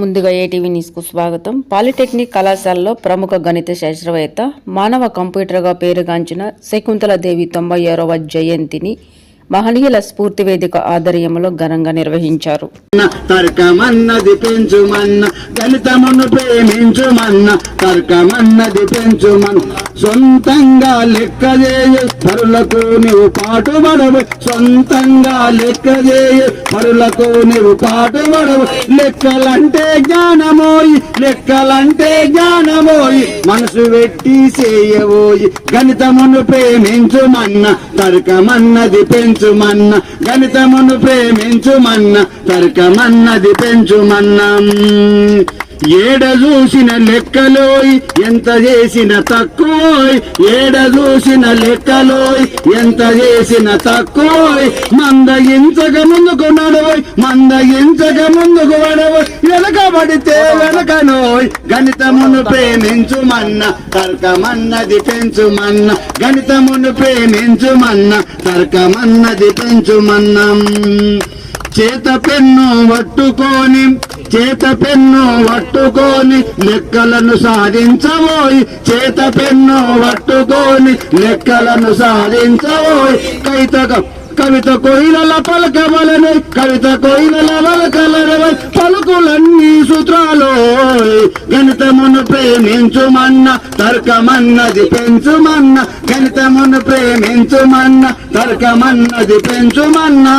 ముందుగా ఏటీవీ న్యూస్కు స్వాగతం. పాలిటెక్నిక్ కళాశాలలో ప్రముఖ గణిత శాస్త్రవేత్త మానవ కంప్యూటర్గా పేరుగాంచిన శకుంతల దేవి తొంభై ఆరవ జయంతిని మహనీయుల స్ఫూర్తి వేదిక ఆధ్వర్యంలో ఘనంగా నిర్వహించారు. తర్కమన్నది పెంచుమన్న దళితమును ప్రేమించుమన్న తర్కమన్నది పెంచుమన్న సొంతంగా లెక్క చేయు పరులకు నీవు పాటుపడవు. సొంతంగా లెక్క చేయు పరులకు నీవు పాటుపడవు. లెక్కలంటే జ్ఞానమోయి లెక్కలంటే జ్ఞానమోయి మనసు పెట్టి చేయబోయి గణితమును ప్రేమించుమన్న తర్కమన్నది పెంచుమన్న గణితమును ప్రేమించుమన్న తర్కమన్నది పెంచుమన్న. ఏడ చూసిన లెక్కలోయ్ ఎంత చేసిన తక్కువోయ్? ఏడ చూసిన లెక్కలోయ్ ఎంత చేసిన తక్కువోయ్? మందగించక ముందుకు నడవోయ్ మందగించక ముందుకు నడవోయ్ వెనకబడితే వెనకనోయ్ గణితమును ప్రేమించుమన్న తర్కమన్నది పెంచుమన్న. గణితమును ప్రేమించుమన్న తర్కమన్నది పెంచుమన్నం. చేత పెన్ను పట్టుకొని చేత పెన్ను పట్టుకొని లెక్కలను సాధించబోయి చేత పెన్ను పట్టుకొని లెక్కలను సాధించబోయి కైతక కవిత కొయిలల పలకవలను కవిత కొయిలల పలకలను పలుకులన్నీ సూత్రాలో గణితమును ప్రేమించుమన్న తర్కమన్నది పెంచుమన్న గణితమును ప్రేమించుమన్న తర్కమన్నది పెంచుమన్నా.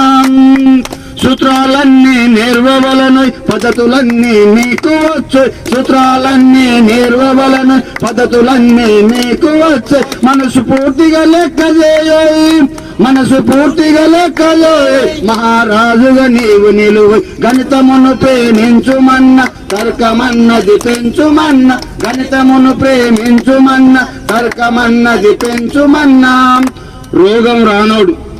సూత్రాలన్నీ నేర్వవలను పద్ధతులన్నీ నీకు వచ్చు. సూత్రాలన్నీ నేర్వవలను పద్ధతులన్నీ నీకు వచ్చు. మనసు పూర్తిగా లెక్క చేయోయి మనసు పూర్తిగా లెక్కలో మహారాజుగా నీవు నిలువు గణితమును ప్రేమించుమన్న తర్కమన్నది పెంచుమన్న గణితమును ప్రేమించుమన్న తర్కమన్నది పెంచుమన్నా. రోగం రానోడు.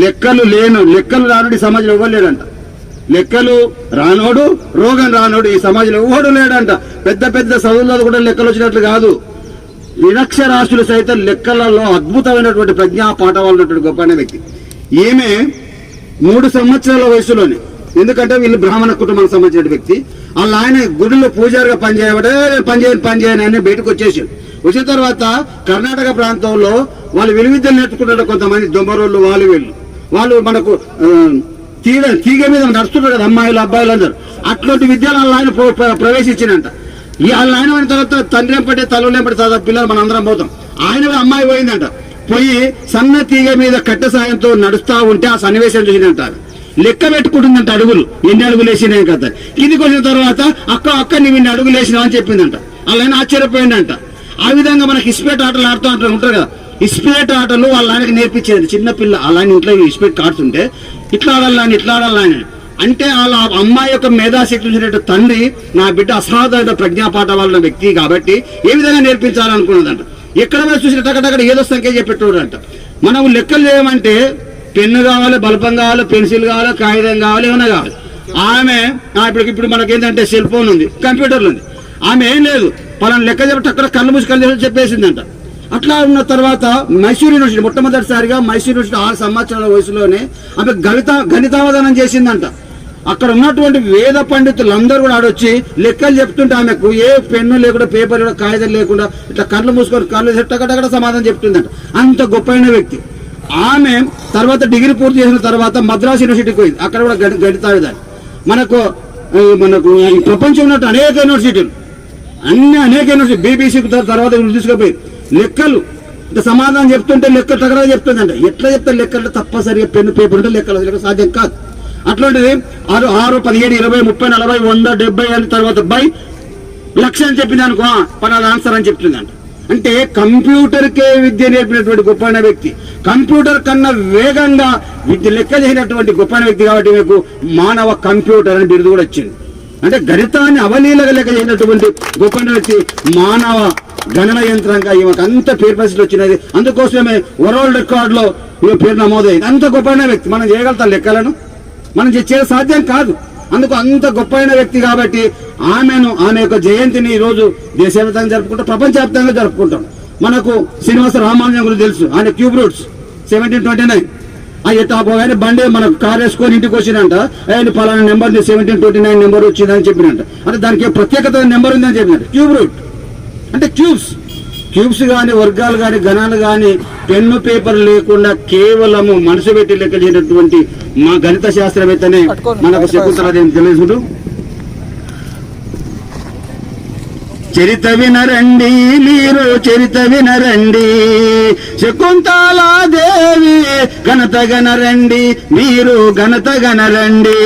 లెక్కలు లేను లెక్కలు రానుడు ఈ సమాజంలో ఇవ్వలేడంట లేడంట లెక్కలు రానోడు రోగం రానోడు ఈ సమాజంలో ఎవడు లేడంట? పెద్ద పెద్ద చదువుల్లో కూడా లెక్కలు వచ్చినట్లు కాదు. నిరక్షరాస్యులు సైతం లెక్కలలో అద్భుతమైనటువంటి ప్రజ్ఞా పాఠవాలు ఉన్నటువంటి గొప్ప వ్యక్తి. ఈమె మూడు సంవత్సరాల వయసులోనే ఎందుకంటే వీళ్ళు బ్రాహ్మణ కుటుంబానికి సంబంధించిన వ్యక్తి. వాళ్ళ ఆయన గుడిలో పూజారిగా పనిచేయబడే పనిచేయని పనిచేయని అని బయటకు వచ్చేసాడు. వచ్చిన తర్వాత కర్ణాటక ప్రాంతంలో వాళ్ళు విలువిద్యలు నేర్చుకుంటారు కొంతమంది దొంబరోళ్ళు వాళ్ళు వీళ్ళు వాళ్ళు మనకు తీగ తీగ మీద నడుస్తున్నారు కదా అమ్మాయిలు అబ్బాయిలు అందరూ. అట్లాంటి విద్యలు వాళ్ళ ఆయన ప్రవేశించినంట. ఈ వాళ్ళ ఆయన పోయిన తర్వాత తండ్రి ఎంపటి తల్లి ఎంపటి తర్వాత పిల్లలు మన అందరం పోతాం. ఆయన కూడా అమ్మాయి పోయిందంట. పోయి సన్న తీగ మీద కట్టె సాయంతో నడుస్తూ ఉంటే ఆ సన్నివేశం చూసినంట లెక్క పెట్టుకుంటుందంట అడుగులు. ఎన్ని అడుగులు వేసినాయి కదా. కిందికి వచ్చిన తర్వాత అక్క అక్క నీవు ఇన్ని అడుగులు వేసినావు అని చెప్పిందంట. వాళ్ళైనా ఆశ్చర్యపోయిందంట. ఆ విధంగా మనకి ఇస్పేట్ ఆటలు ఆడుతూ అంటారు ఉంటారు కదా. ఇస్పేట్ ఆటలు వాళ్ళ ఆయనకి నేర్పించేది చిన్నపిల్ల పిల్ల. ఇంట్లో ఇస్పేట్ కాడుతుంటే ఇట్లా ఆడాలని ఇట్లా ఆడాలని. అంటే వాళ్ళ అమ్మాయి యొక్క మేధాశక్తి చూసినట్టు తండ్రి నా బిడ్డ అసాధారణ ప్రజ్ఞాపాఠ వాళ్ళ వ్యక్తి కాబట్టి ఏ విధంగా నేర్పించాలనుకున్నదంట. ఎక్కడ మీద చూసిన టక్కడక్కడ ఏదో సంఖ్య చెప్పేటోడంట మనం లెక్కలు చేయమంటే పెన్ను కావాలి బల్పం కావాలి పెన్సిల్ కావాలి కాగితం కావాలి ఏమైనా కావాలి. ఆమె ఇప్పుడు ఇప్పుడు మనకి ఏంటంటే సెల్ ఫోన్ ఉంది కంప్యూటర్లు ఉంది. ఆమె ఏం లేదు పలానా లెక్క చెప్పి అక్కడ కళ్ళు మూసి కళ్ళు చెప్పేసిందంట. అట్లా ఉన్న తర్వాత మైసూర్ యూనివర్సిటీ మొట్టమొదటిసారిగా మైసూర్ యూనివర్సిటీ ఆరు సంవత్సరాల వయసులోనే ఆమె గణిత గణితావధానం చేసిందంట. అక్కడ ఉన్నటువంటి వేద పండితులందరూ కూడా ఆడొచ్చి లెక్కలు చెప్తుంటే ఆమెకు ఏ పెన్ను లేకుండా పేపర్ కూడా కాగితం లేకుండా ఇట్లా కళ్ళు మూసుకొని కళ్ళు టకటకట సమాధానం చెప్తుందంట. అంత గొప్పైన వ్యక్తి. ఆమె తర్వాత డిగ్రీ పూర్తి చేసిన తర్వాత మద్రాస్ యూనివర్సిటీకి పోయింది. అక్కడ కూడా గణి గణితావిధానం. మనకు మనకు ప్రపంచం ఉన్నట్టు అనేక యూనివర్సిటీలు. అన్ని అనేక యూనివర్సిటీ బీబీసీ తర్వాత తీసుకుపోయింది. లెక్కలు. ఇంత సమాధానం చెప్తుంటే లెక్క తగడా చెప్తుందంట. ఎట్లా చెప్తారు లెక్కలు? తప్పనిసరిగా పెన్ను పేపర్ ఉంటే లెక్కలు లెక్క సాధ్యం కాదు. అట్లాంటిది ఆరు ఆరు పదిహేడు ఇరవై ముప్పై నలభై వంద డెబ్బై అని తర్వాత బై లక్ష అని చెప్పింది అనుకో పలానా ఆన్సర్ అని చెప్తుందంట. అంటే కంప్యూటర్కే విద్య నేర్పినటువంటి గొప్పైన వ్యక్తి కంప్యూటర్ కన్నా వేగంగా విద్య లెక్క చేసినటువంటి గొప్పైన వ్యక్తి కాబట్టి మీకు మానవ కంప్యూటర్ అని బిరుదు కూడా వచ్చింది. అంటే గణితాన్ని అవలీలగా లెక్క చేసినటువంటి గొప్పైన వ్యక్తి మానవ గణన యంత్రంగా. ఈమెకు అంత పేరు పరిస్థితులు వచ్చినది అందుకోసమే వరల్డ్ రికార్డ్లో ఈమె పేరు నమోదైంది. అంత గొప్పైన వ్యక్తి. మనం చేయగలుగుతాం లెక్కలను. మనం చేయడం సాధ్యం కాదు. అందుకు అంత గొప్పైన వ్యక్తి కాబట్టి ఆమెను ఆమె యొక్క జయంతిని ఈ రోజు దేశవ్యాప్తంగా జరుపుకుంటాం. ప్రపంచవ్యాప్తంగా జరుపుకుంటాం. మనకు శ్రీనివాస రామానుజం గురించి తెలుసు. ఆయన cube roots seventeen twenty nine. ఆ టాప్ కానీ బండి మనకు కార్ వేసుకొని ఇంటికి వచ్చిందంట. ఆయన పలానా number seventeen twenty nine number వచ్చిందని చెప్పినంట. అంటే దానికి ప్రత్యేకత నెంబర్ ఉందని చెప్పినట్టు. Cube root. అంటే క్యూబ్స్ క్యూబ్స్ కానీ వర్గాలు కానీ గణాలు కానీ పెన్ను పేపర్ లేకుండా కేవలము మనసు పెట్టి లెక్క చేయనటువంటి మా గణిత శాస్త్రవేత్తనే మనకు శకుంతలాదేవి తెలుసుకుంటూ చరిత వినరండి మీరు చరిత వినరండి శకుంతలాదేవి ఘనత గనరండి మీరు ఘనత గనరండి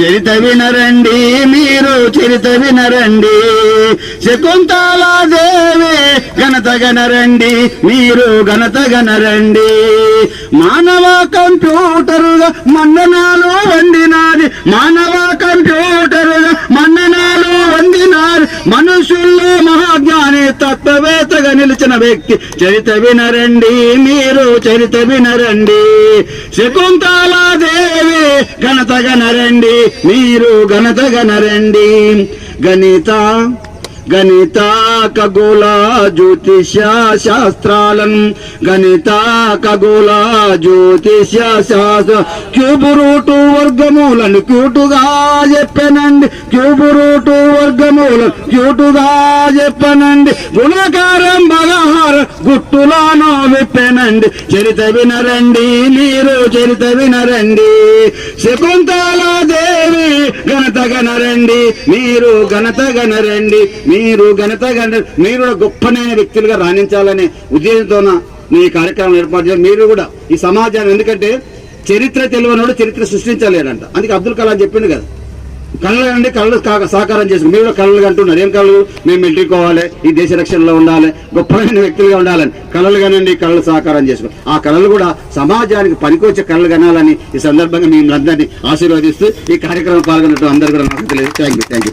చరిత వినరండి మీరు చరిత వినరండి శకుంతలాదేవి ఘనత గనరండి మీరు ఘనత గనరండి మానవ కంప్యూటరుగా మన్ననాలు వండినాది. మానవ కంప్యూటర్ తత్వవేత్తగా వ్యక్తి చరిత వినరండి మీరు చరిత వినరండి. శకుంతలాదేవి ఘనత గనరండి మీరు ఘనత గనరండి. గణిత గణిత ఖగోళ జ్యోతిష శాస్త్రాలను గణిత ఖగోళ జ్యోతిష శాస్త్ర క్యూబ్ రూటు వర్గమూలను క్యూటుగా చెప్పనండి. క్యూబ్ రూటు వర్గమూలం క్యూటుగా చెప్పనండి. గుణకారం బగహార గుట్టులానో విప్పానండి. చరిత వినరండి మీరు చరిత వినరండి. శకుంతలా దేవి శకుంతలాదేవి ఘనత గనరండి మీరు ఘనత గనరండి మీరు ఘనత గన మీరు కూడా గొప్పనైన వ్యక్తులుగా రాణించాలనే ఉద్దేశంతోన ఈ కార్యక్రమం ఏర్పాటు చేయాలి మీరు కూడా ఈ సమాజాన్ని ఎందుకంటే చరిత్ర తెలియనోడు చరిత్ర సృష్టించలేడంట. అందుకే అబ్దుల్ కలాం చెప్పిండు కదా. కళ్ళు అండి కళ్ళు సహకారం చేసుకుని మీరు కళ్ళు అంటున్నారు. ఏం కళ్ళు? మేము మెల్టుకోవాలి ఈ దేశ రక్షణలో ఉండాలి గొప్పమైన వ్యక్తులుగా ఉండాలని. కళలు కనండి కళ్ళు సహకారం చేసుకుని. ఆ కళలు కూడా సమాజానికి పనికొచ్చే కళలు కనాలని ఈ సందర్భంగా మిమ్మల్ని అందరినీ ఆశీర్వదిస్తూ ఈ కార్యక్రమం పాల్గొన్నట్టు అందరూ కూడా నాకు తెలియదు థ్యాంక్ యూ థ్యాంక్ యూ